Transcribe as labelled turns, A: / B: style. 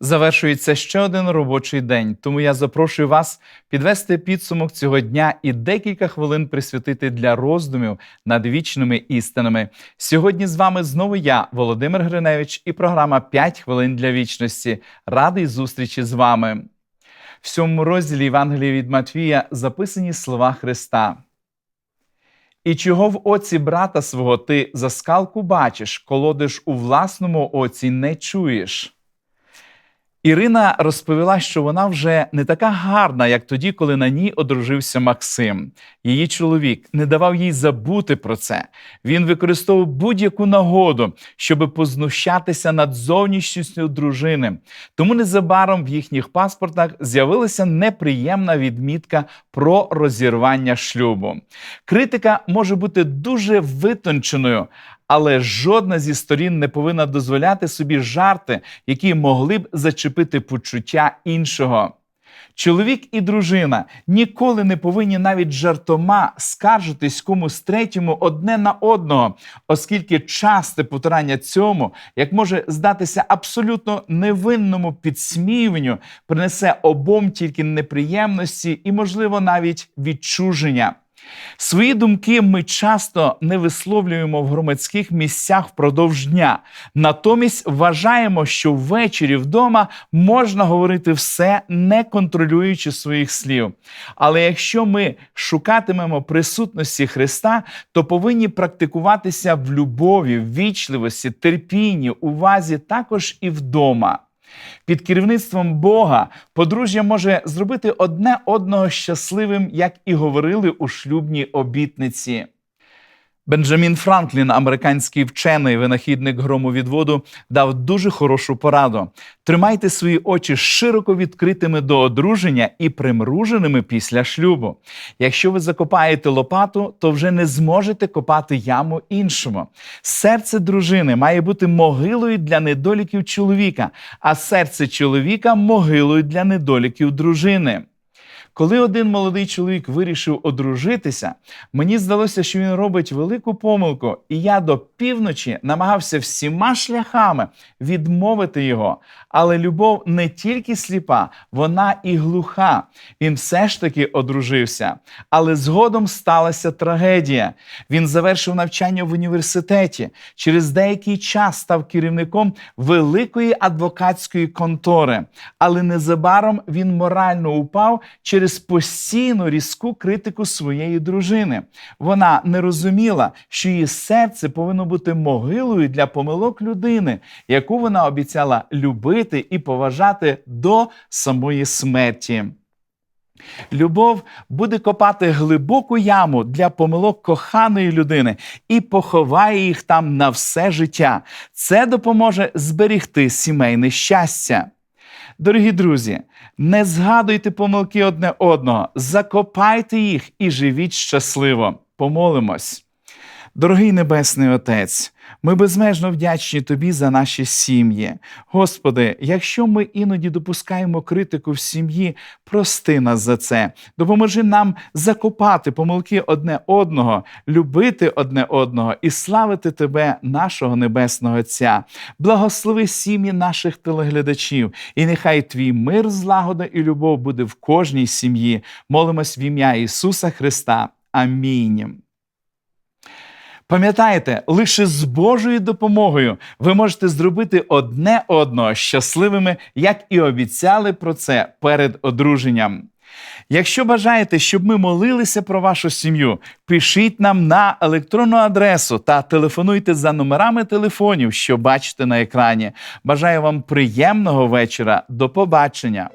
A: Завершується ще один робочий день, тому я запрошую вас підвести підсумок цього дня і декілька хвилин присвятити для роздумів над вічними істинами. Сьогодні з вами знову я, Володимир Гриневич, і програма «5 хвилин для вічності. Радий зустрічі з вами. В сьомому розділі Євангелія від Матвія записані слова Христа. І чого в оці брата свого ти за скалку бачиш, колодиш у власному оці не чуєш. Ірина розповіла, що вона вже не така гарна, як тоді, коли на ній одружився Максим. Її чоловік не давав їй забути про це. Він використовував будь-яку нагоду, щоб познущатися над зовнішністю дружини. Тому незабаром в їхніх паспортах з'явилася неприємна відмітка про розірвання шлюбу. Критика може бути дуже витонченою, але жодна зі сторін не повинна дозволяти собі жарти, які могли б зачепити почуття іншого. Чоловік і дружина ніколи не повинні навіть жартома скаржитись комусь третьому одне на одного, оскільки часте потурання цьому, як може здатися абсолютно невинному підсміюванню, принесе обом тільки неприємності і, можливо, навіть відчуження. Свої думки ми часто не висловлюємо в громадських місцях впродовж дня. Натомість вважаємо, що ввечері вдома можна говорити все, не контролюючи своїх слів. Але якщо ми шукатимемо присутності Христа, то повинні практикуватися в любові, ввічливості, терпінні, увазі також і вдома. Під керівництвом Бога подружжя може зробити одне одного щасливим, як і говорили у шлюбній обітниці. Бенджамін Франклін, американський вчений винахідник громовідводу, дав дуже хорошу пораду: тримайте свої очі широко відкритими до одруження і примруженими після шлюбу. Якщо ви закопаєте лопату, то вже не зможете копати яму іншому. Серце дружини має бути могилою для недоліків чоловіка, а серце чоловіка могилою для недоліків дружини. Коли один молодий чоловік вирішив одружитися, мені здалося, що він робить велику помилку, і я до півночі намагався всіма шляхами відмовити його. Але любов не тільки сліпа, вона і глуха. Він все ж таки одружився. Але згодом сталася трагедія. Він завершив навчання в університеті. Через деякий час став керівником великої адвокатської контори. Але незабаром він морально упав через постійну різку критику своєї дружини. Вона не розуміла, що її серце повинно бути могилою для помилок людини, яку вона обіцяла любити і поважати до самої смерті. Любов буде копати глибоку яму для помилок коханої людини і поховає їх там на все життя. Це допоможе зберігти сімейне щастя. Дорогі друзі, не згадуйте помилки одне одного, закопайте їх і живіть щасливо. Помолимось. Дорогий Небесний Отець, ми безмежно вдячні Тобі за наші сім'ї. Господи, якщо ми іноді допускаємо критику в сім'ї, прости нас за це. Допоможи нам закопати помилки одне одного, любити одне одного і славити Тебе, нашого Небесного Отця. Благослови сім'ї наших телеглядачів, і нехай Твій мир, злагода і любов буде в кожній сім'ї. Молимось в ім'я Ісуса Христа. Амінь. Пам'ятайте, лише з Божою допомогою ви можете зробити одне одного щасливими, як і обіцяли про це перед одруженням. Якщо бажаєте, щоб ми молилися про вашу сім'ю, пишіть нам на електронну адресу та телефонуйте за номерами телефонів, що бачите на екрані. Бажаю вам приємного вечора. До побачення!